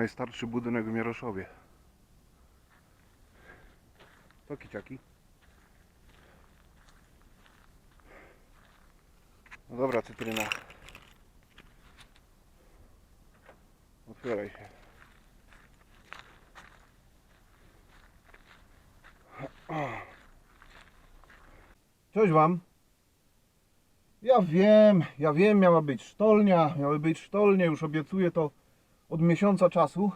Najstarszy budynek w Mieroszowie. To kiciaki. No dobra, cytryna. Otwieraj się. Cześć Wam. Ja wiem, ja wiem, miała być sztolnia, miały być sztolnie, już obiecuję to od miesiąca czasu,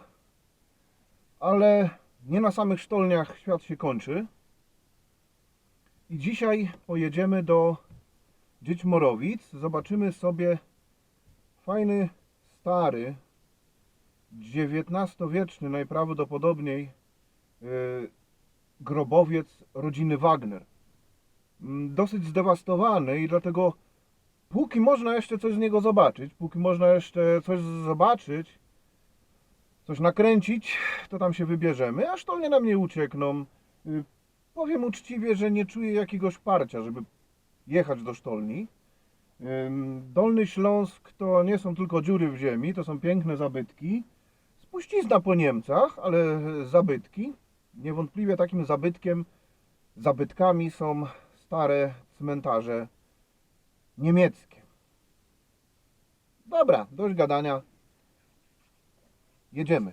ale nie na samych sztolniach świat się kończy. I dzisiaj pojedziemy do Dzieć-Morowic, zobaczymy sobie fajny, stary, XIX-wieczny najprawdopodobniej yy, grobowiec rodziny Wagner. Mm, Dosyć zdewastowany i dlatego póki można jeszcze coś z niego zobaczyć, póki można jeszcze coś zobaczyć, coś nakręcić, to tam się wybierzemy, a sztolnie nam nie uciekną. Y, Powiem uczciwie, że nie czuję jakiegoś parcia, żeby jechać do sztolni. Dolny Śląsk to nie są tylko dziury w ziemi, to są piękne zabytki. Spuścizna po Niemcach, ale zabytki. Niewątpliwie takim zabytkiem, zabytkami są stare cmentarze niemieckie. Dobra, dość gadania. Jedziemy.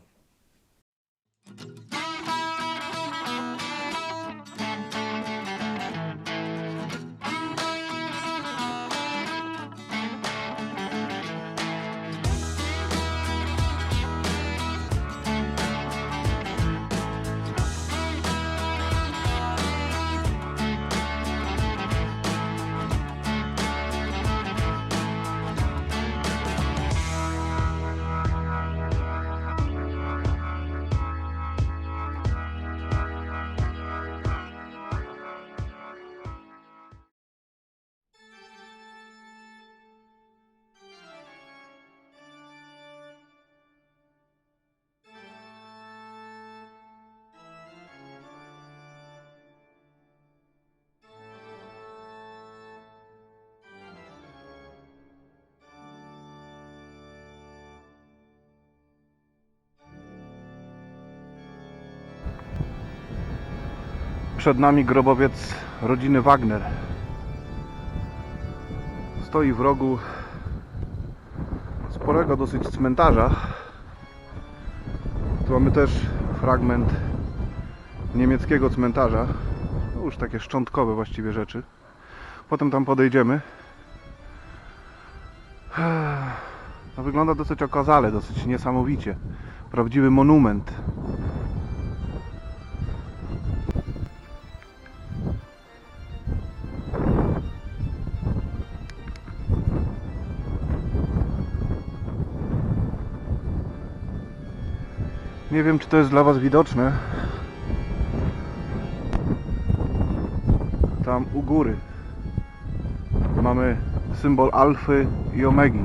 Przed nami grobowiec rodziny Wagner. Stoi w rogu sporego dosyć cmentarza. Tu mamy też fragment niemieckiego cmentarza. No już takie szczątkowe właściwie rzeczy. Potem tam podejdziemy. No wygląda dosyć okazale, dosyć niesamowicie. Prawdziwy monument. Nie wiem, czy to jest dla Was widoczne. Tam u góry mamy symbol alfy i omegi.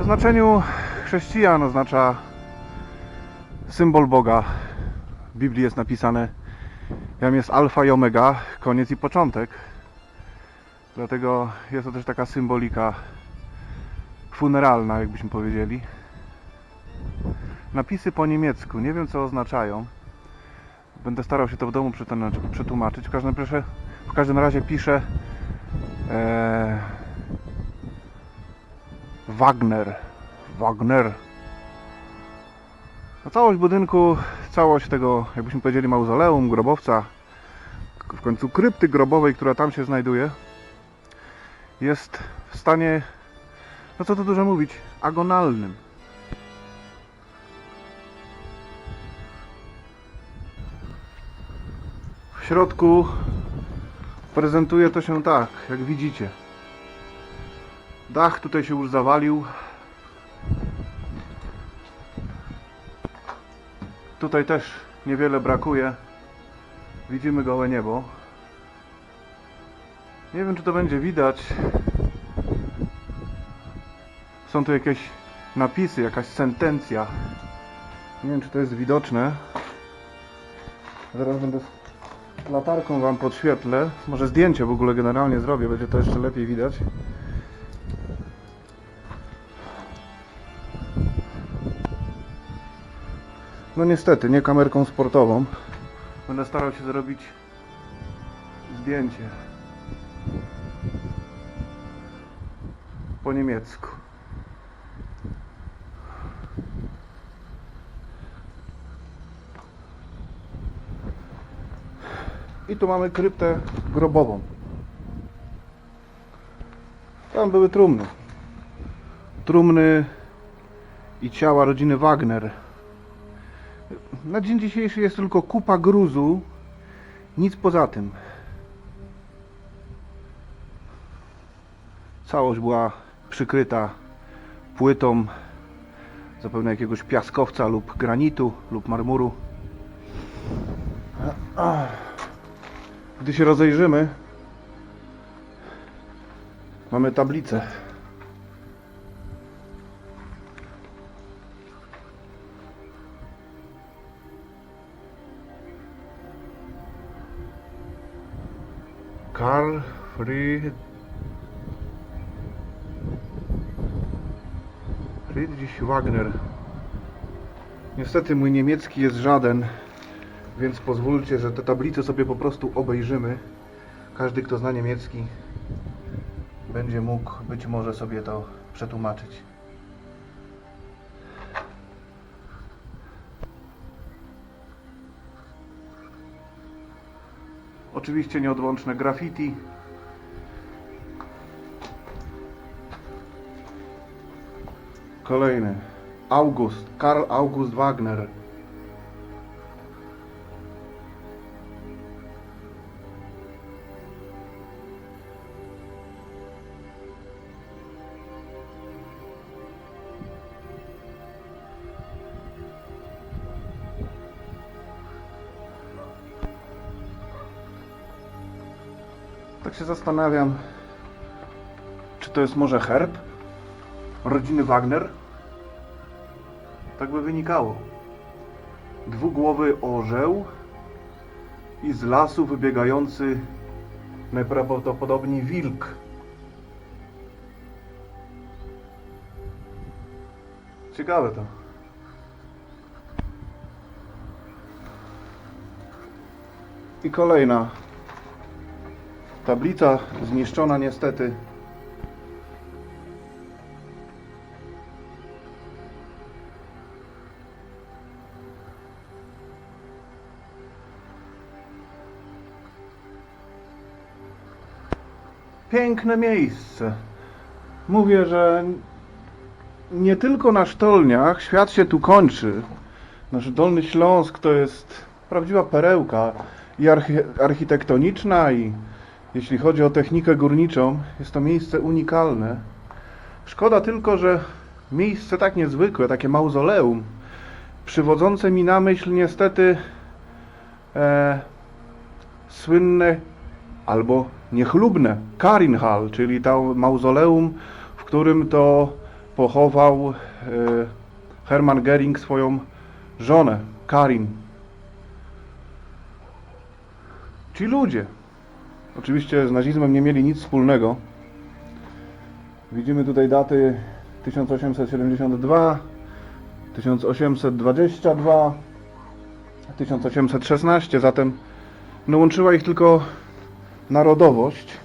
W znaczeniu chrześcijan oznacza symbol Boga. W Biblii jest napisane jam jest alfa i omega, koniec i początek. Dlatego jest to też taka symbolika funeralna, jakbyśmy powiedzieli. Napisy po niemiecku, nie wiem co oznaczają. Będę starał się to w domu przetłumaczyć-. W każdym, razie- w każdym razie piszę e, Wagner. Wagner. No całość budynku, całość tego, jakbyśmy powiedzieli, mauzoleum, grobowca, w końcu krypty grobowej, która tam się znajduje, jest w stanie, no co tu dużo mówić, agonalnym. W środku prezentuje to się tak, jak widzicie. Dach tutaj się już zawalił. Tutaj też niewiele brakuje. Widzimy gołe niebo. Nie wiem, czy to będzie widać. Są tu jakieś napisy, jakaś sentencja. Nie wiem, czy to jest widoczne. Zaraz będę latarką Wam podświetlę. Może zdjęcie w ogóle generalnie zrobię, będzie to jeszcze lepiej widać. No niestety, nie kamerką sportową. Będę starał się zrobić zdjęcie po niemiecku. I tu mamy kryptę grobową. Tam były trumny. Trumny i ciała rodziny Wagner. Na dzień dzisiejszy jest tylko kupa gruzu, nic poza tym. Całość była przykryta płytą zapewne jakiegoś piaskowca lub granitu lub marmuru. Gdy się rozejrzymy, mamy tablicę. Karl Fried... Friedrich Wagner. Niestety mój niemiecki jest żaden, więc pozwólcie, że te tablice sobie po prostu obejrzymy. Każdy, kto zna niemiecki, będzie mógł być może sobie to przetłumaczyć. Oczywiście nieodłączne graffiti. Kolejny. August. Karl August Wagner. Tak się zastanawiam, czy to jest może herb rodziny Wagner? Tak by wynikało. Dwugłowy orzeł i z lasu wybiegający najprawdopodobniej wilk. Ciekawe to. I kolejna tablica zniszczona niestety. Piękne miejsce. Mówię, że nie tylko na sztolniach świat się tu kończy. Nasz Dolny Śląsk to jest prawdziwa perełka i archi- architektoniczna i jeśli chodzi o technikę górniczą, jest to miejsce unikalne. Szkoda tylko, że miejsce tak niezwykłe, takie mauzoleum, przywodzące mi na myśl niestety e, słynne albo niechlubne Karinhal, czyli to mauzoleum, w którym to pochował e, Hermann Göring swoją żonę, Karin. Ci ludzie, oczywiście z nazizmem nie mieli nic wspólnego. Widzimy tutaj daty 1872, 1822, 1816, zatem no łączyła ich tylko narodowość.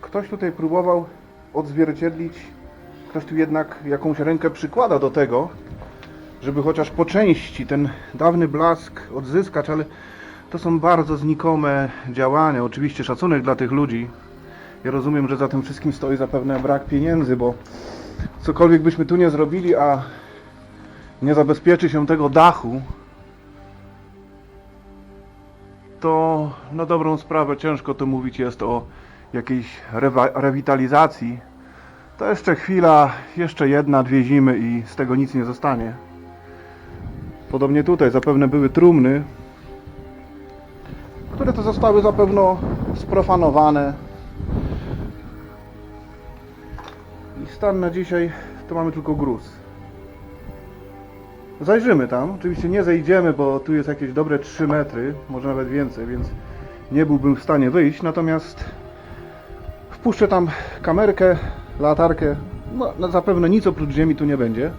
Ktoś tutaj próbował odzwierciedlić, ktoś tu jednak jakąś rękę przykłada do tego, żeby chociaż po części ten dawny blask odzyskać, ale to są bardzo znikome działania. Oczywiście szacunek dla tych ludzi. Ja rozumiem, że za tym wszystkim stoi zapewne brak pieniędzy, bo cokolwiek byśmy tu nie zrobili, a nie zabezpieczy się tego dachu, to na dobrą sprawę ciężko to mówić jest o jakiejś rewitalizacji. To jeszcze chwila, jeszcze jedna, dwie zimy i z tego nic nie zostanie. Podobnie tutaj zapewne były trumny, które to zostały zapewne sprofanowane. I stan na dzisiaj to mamy tylko gruz. Zajrzymy tam. Oczywiście nie zejdziemy, bo tu jest jakieś dobre 3 metry, może nawet więcej, więc nie byłbym w stanie wyjść. Natomiast wpuszczę tam kamerkę, latarkę No, zapewne nic oprócz ziemi tu nie będzie.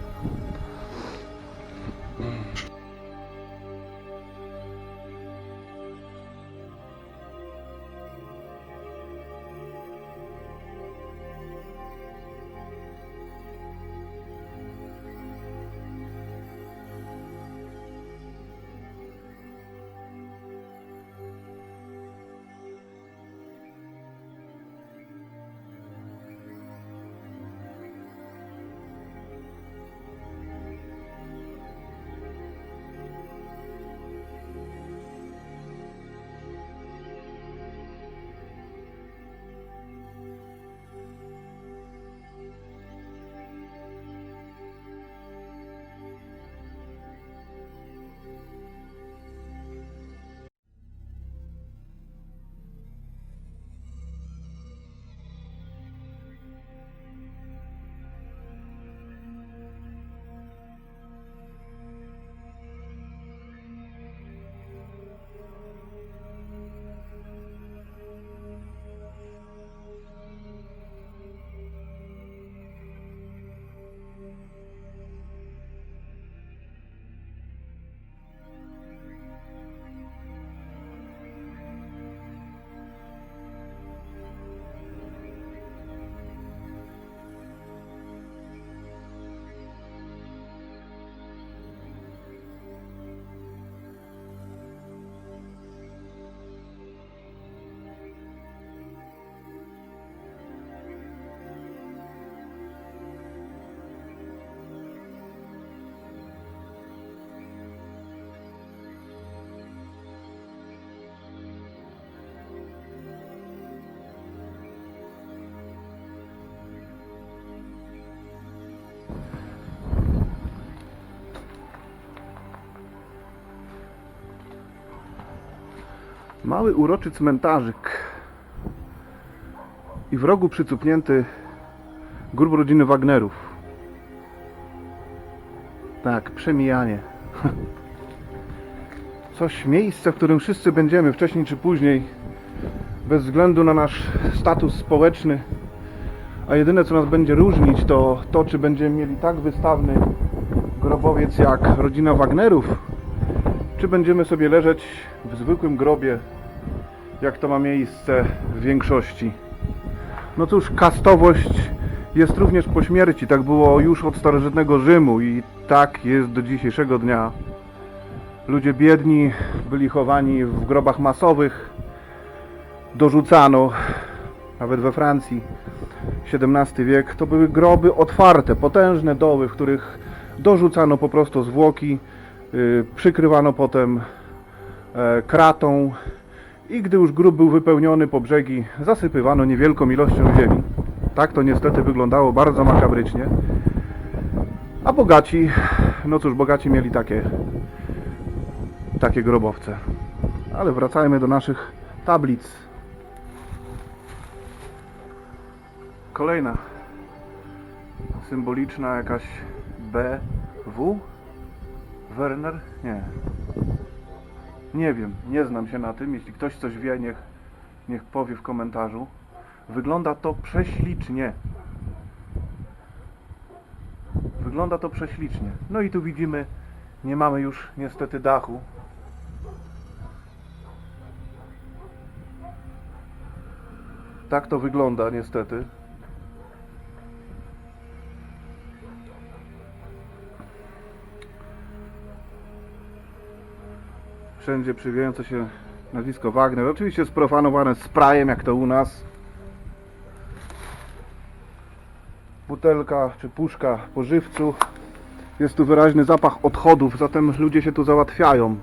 Mały uroczy cmentarzyk. I w rogu przycupnięty grób rodziny Wagnerów. Tak, przemijanie. Coś, miejsce, w którym wszyscy będziemy wcześniej czy później, bez względu na nasz status społeczny. A jedyne, co nas będzie różnić, to to, czy będziemy mieli tak wystawny grobowiec jak rodzina Wagnerów, czy będziemy sobie leżeć w zwykłym grobie, jak to ma miejsce w większości. No cóż, kastowość jest również po śmierci. Tak było już od starożytnego Rzymu i tak jest do dzisiejszego dnia. Ludzie biedni byli chowani w grobach masowych. Dorzucano, nawet we Francji, XVII wiek, to były groby otwarte, potężne doły, w których dorzucano po prostu zwłoki, przykrywano potem e, kratą i gdy już grób był wypełniony po brzegi, zasypywano niewielką ilością ziemi. Tak to niestety wyglądało bardzo makabrycznie. A bogaci, no cóż, bogaci mieli takie, takie grobowce. Ale wracajmy do naszych tablic. Kolejna symboliczna jakaś BW? Werner? Nie. Nie wiem, nie znam się na tym. Jeśli ktoś coś wie, niech, niech powie w komentarzu. Wygląda to prześlicznie. Wygląda to prześlicznie. No i tu widzimy, nie mamy już niestety dachu. Tak to wygląda niestety. Wszędzie przewijające się nazwisko Wagner. Oczywiście sprofanowane sprayem, jak to u nas. Butelka czy puszka po żywcu. Jest tu wyraźny zapach odchodów, zatem ludzie się tu załatwiają.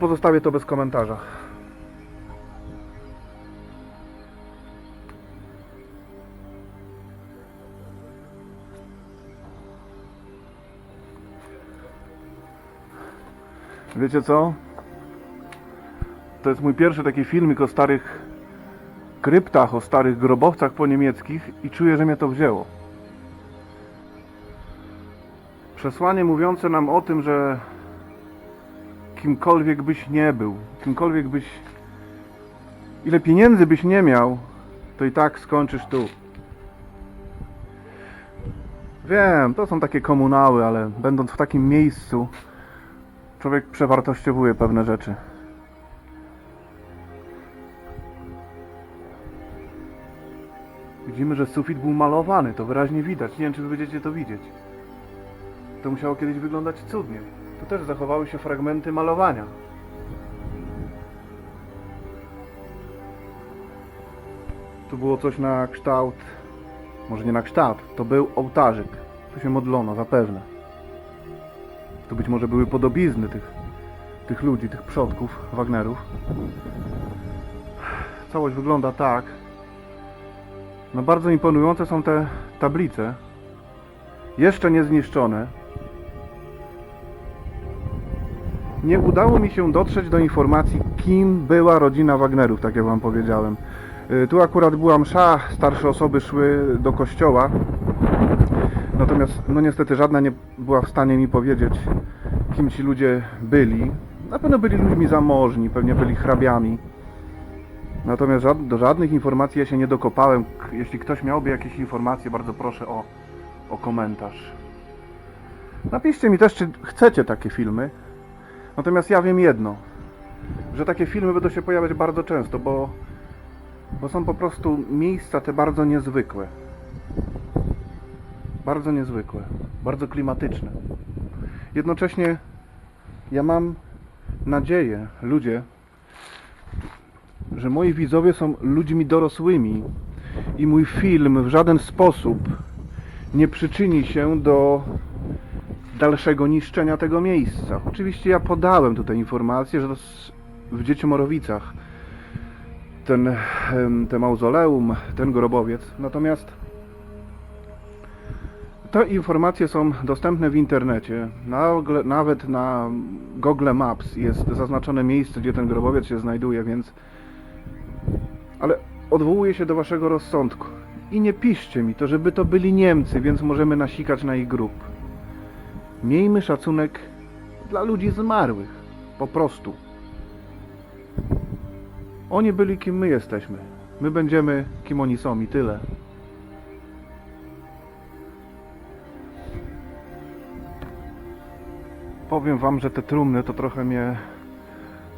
Pozostawię to bez komentarza. Wiecie co? To jest mój pierwszy taki filmik o starych kryptach, o starych grobowcach po niemieckich i czuję, że mnie to wzięło. Przesłanie mówiące nam o tym, że kimkolwiek byś nie był, kimkolwiek byś, ile pieniędzy byś nie miał, to i tak skończysz tu. Wiem, to są takie komunały, ale będąc w takim miejscu, człowiek przewartościowuje pewne rzeczy. Widzimy, że sufit był malowany, to wyraźnie widać. Nie wiem, czy wy będziecie to widzieć. To musiało kiedyś wyglądać cudnie. Tu też zachowały się fragmenty malowania. Tu było coś na kształt, może nie na kształt, to był ołtarzyk. Tu się modlono, zapewne. Tu być może były podobizny tych, tych ludzi, tych przodków Wagnerów. Całość wygląda tak. No bardzo imponujące są te tablice. Jeszcze nie zniszczone. Nie udało mi się dotrzeć do informacji, kim była rodzina Wagnerów, tak jak wam powiedziałem. Y, Tu akurat była msza, starsze osoby szły do kościoła. Natomiast, no niestety, żadna nie była w stanie mi powiedzieć, kim ci ludzie byli. Na pewno byli ludźmi zamożni, pewnie byli hrabiami. Natomiast do żadnych informacji ja się nie dokopałem. Jeśli ktoś miałby jakieś informacje, bardzo proszę o, o komentarz. Napiszcie mi też, czy chcecie takie filmy. Natomiast ja wiem jedno, że takie filmy będą się pojawiać bardzo często, bo, bo są po prostu miejsca te bardzo niezwykłe. Bardzo niezwykłe, bardzo klimatyczne. Jednocześnie ja mam nadzieję, ludzie, że moi widzowie są ludźmi dorosłymi i mój film w żaden sposób nie przyczyni się do dalszego niszczenia tego miejsca. Oczywiście ja podałem tutaj informację, że w Dzieciomorowicach ten, te mauzoleum, ten grobowiec. Natomiast te informacje są dostępne w internecie. Nawet na Google Maps jest zaznaczone miejsce, gdzie ten grobowiec się znajduje, więc ale odwołuję się do waszego rozsądku. I nie piszcie mi to, żeby to byli Niemcy, więc możemy nasikać na ich grób. Miejmy szacunek dla ludzi zmarłych. Po prostu. Oni byli kim my jesteśmy. My będziemy kim oni są i tyle. Powiem wam, że te trumny to trochę mnie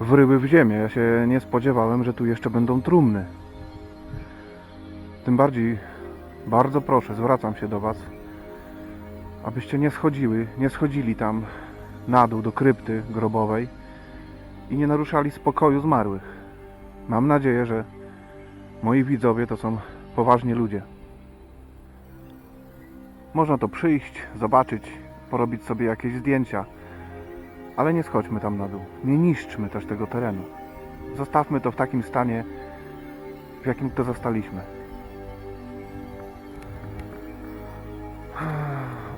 wryły w ziemię. Ja się nie spodziewałem, że tu jeszcze będą trumny. Tym bardziej bardzo proszę, zwracam się do was abyście nie schodziły, nie schodzili tam na dół do krypty grobowej i nie naruszali spokoju zmarłych. Mam nadzieję, że moi widzowie to są poważni ludzie. Można to przyjść, zobaczyć, porobić sobie jakieś zdjęcia, ale nie schodźmy tam na dół. Nie niszczmy też tego terenu. Zostawmy to w takim stanie, w jakim to zastaliśmy.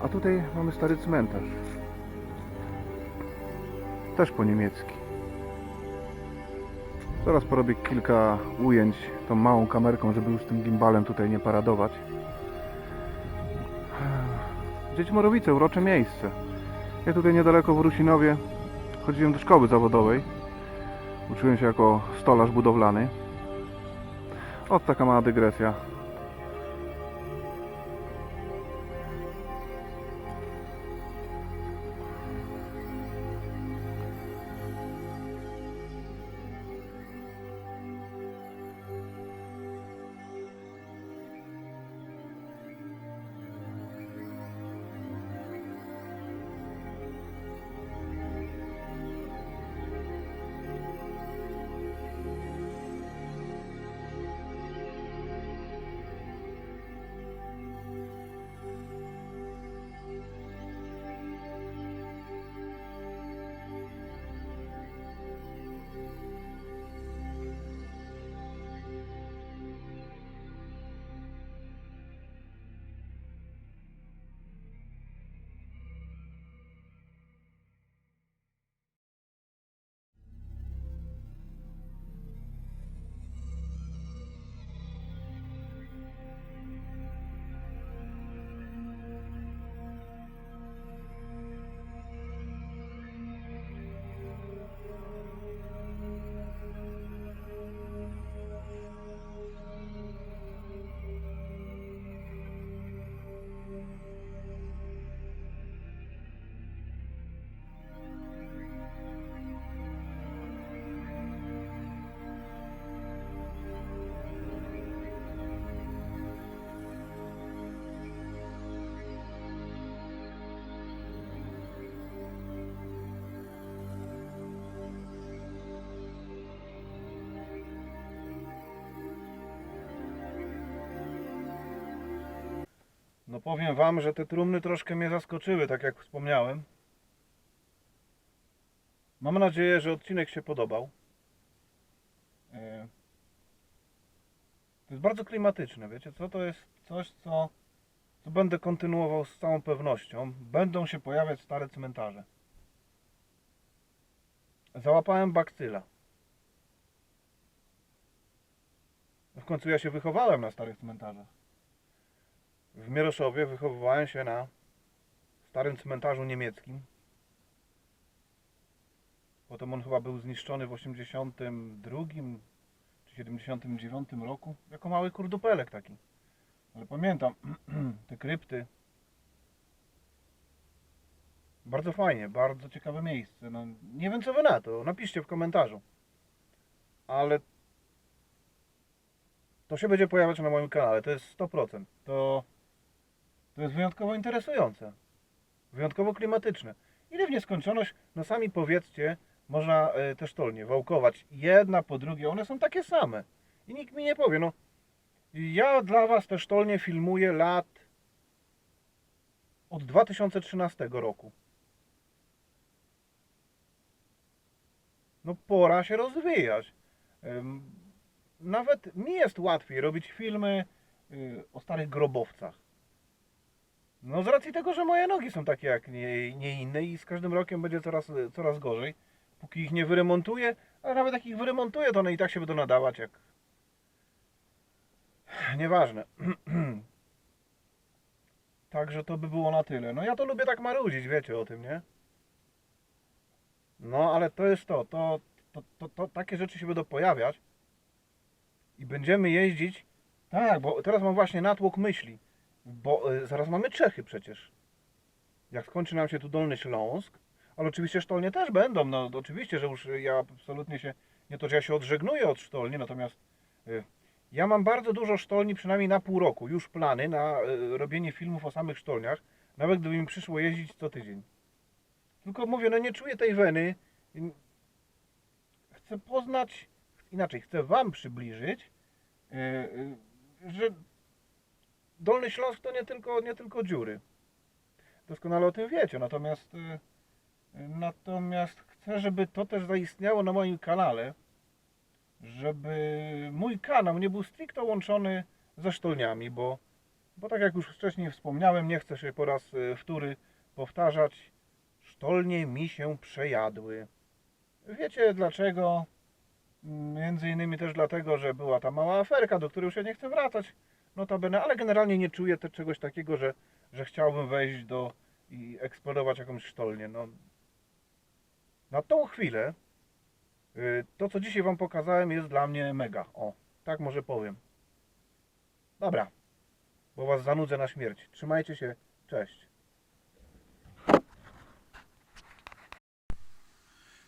A tutaj mamy stary cmentarz. Też po niemiecki. Zaraz porobię kilka ujęć tą małą kamerką, żeby już tym gimbalem tutaj nie paradować. Dziećmorowice, urocze miejsce. Ja tutaj niedaleko w Rusinowie chodziłem do szkoły zawodowej. Uczyłem się jako stolarz budowlany. Ot taka mała dygresja. No powiem wam, że te trumny troszkę mnie zaskoczyły, tak jak wspomniałem. Mam nadzieję, że odcinek się podobał. E, To jest bardzo klimatyczne, wiecie co? To jest coś, co, co będę kontynuował z całą pewnością. Będą się pojawiać stare cmentarze. Załapałem bakcyla. W końcu ja się wychowałem na starych cmentarzach. W Mieroszowie wychowywałem się na starym cmentarzu niemieckim. Potem on chyba był zniszczony w 82 czy 79 roku. Jako mały kurdupelek taki. Ale pamiętam te krypty. Bardzo fajnie, bardzo ciekawe miejsce. No, nie wiem co wy na to, napiszcie w komentarzu. Ale to się będzie pojawiać na moim kanale, to jest 100%. To, to jest wyjątkowo interesujące. Wyjątkowo klimatyczne. Ile w nieskończoność, no sami powiedzcie, można e, te sztolnie wałkować jedna po drugiej, one są takie same. I nikt mi nie powie, no ja dla was te sztolnie filmuję lat od 2013 roku. No pora się rozwijać. Nawet mi jest łatwiej robić filmy y, o starych grobowcach. No z racji tego, że moje nogi są takie jak nie, nie inne i z każdym rokiem będzie coraz, coraz gorzej. Póki ich nie wyremontuję, ale nawet jak ich wyremontuję, to one i tak się będą nadawać jak... Nieważne. Także to by było na tyle. No ja to lubię tak marudzić, wiecie o tym, nie? No ale to jest to, to, to, to, to takie rzeczy się będą pojawiać i będziemy jeździć. Tak, bo teraz mam właśnie natłok myśli, bo y, zaraz mamy Czechy przecież. Jak skończy nam się tu Dolny Śląsk, ale oczywiście sztolnie też będą, no oczywiście, że już ja absolutnie się, nie to, że ja się odżegnuję od sztolni, natomiast y, ja mam bardzo dużo sztolni, przynajmniej na pół roku, już plany na y, robienie filmów o samych sztolniach, nawet gdyby mi przyszło jeździć co tydzień. Tylko mówię, no nie czuję tej weny. Chcę poznać, inaczej, chcę Wam przybliżyć, yy, yy, że Dolny Śląsk to nie tylko, nie tylko dziury. Doskonale o tym wiecie, natomiast, yy, natomiast chcę, żeby to też zaistniało na moim kanale, żeby mój kanał nie był stricte łączony ze sztolniami, bo, bo tak jak już wcześniej wspomniałem, nie chcę się po raz yy, wtóry powtarzać, sztolnie mi się przejadły. Wiecie dlaczego? Między innymi też dlatego, że była ta mała aferka, do której już ja nie chcę wracać, notabene, ale generalnie nie czuję też czegoś takiego, że, że chciałbym wejść do i eksplodować jakąś sztolnię. No, na tą chwilę y, to, co dzisiaj Wam pokazałem, jest dla mnie mega. O, tak może powiem. Dobra, bo Was zanudzę na śmierć. Trzymajcie się, cześć.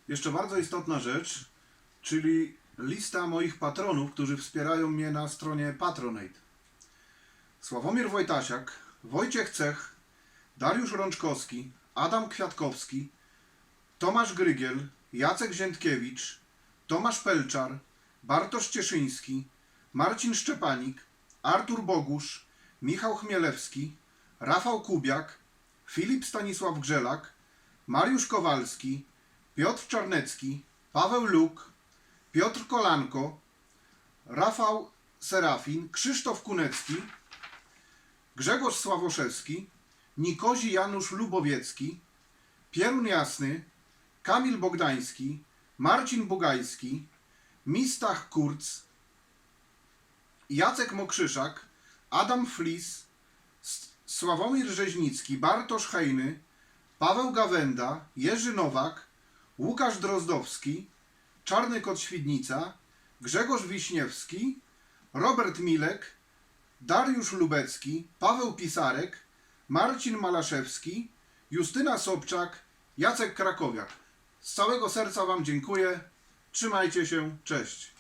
Jeszcze bardzo istotna rzecz, czyli lista moich patronów, którzy wspierają mnie na stronie Patronate. Sławomir Wojtasiak, Wojciech Cech, Dariusz Rączkowski, Adam Kwiatkowski, Tomasz Grygiel, Jacek Ziętkiewicz, Tomasz Pelczar, Bartosz Cieszyński, Marcin Szczepanik, Artur Bogusz, Michał Chmielewski, Rafał Kubiak, Filip Stanisław Grzelak, Mariusz Kowalski, Piotr Czarnecki, Paweł Luk, Piotr Kolanko, Rafał Serafin, Krzysztof Kunecki, Grzegorz Sławoszewski, Nikozi Janusz Lubowiecki, Pierun Jasny, Kamil Bogdański, Marcin Bugajski, Mistach Kurz, Jacek Mokrzyszak, Adam Flis, Sławomir Rzeźnicki, Bartosz Hejny, Paweł Gawenda, Jerzy Nowak, Łukasz Drozdowski, Czarny Kot Świdnica, Grzegorz Wiśniewski, Robert Milek, Dariusz Lubecki, Paweł Pisarek, Marcin Malaszewski, Justyna Sobczak, Jacek Krakowiak. Z całego serca Wam dziękuję. Trzymajcie się. Cześć.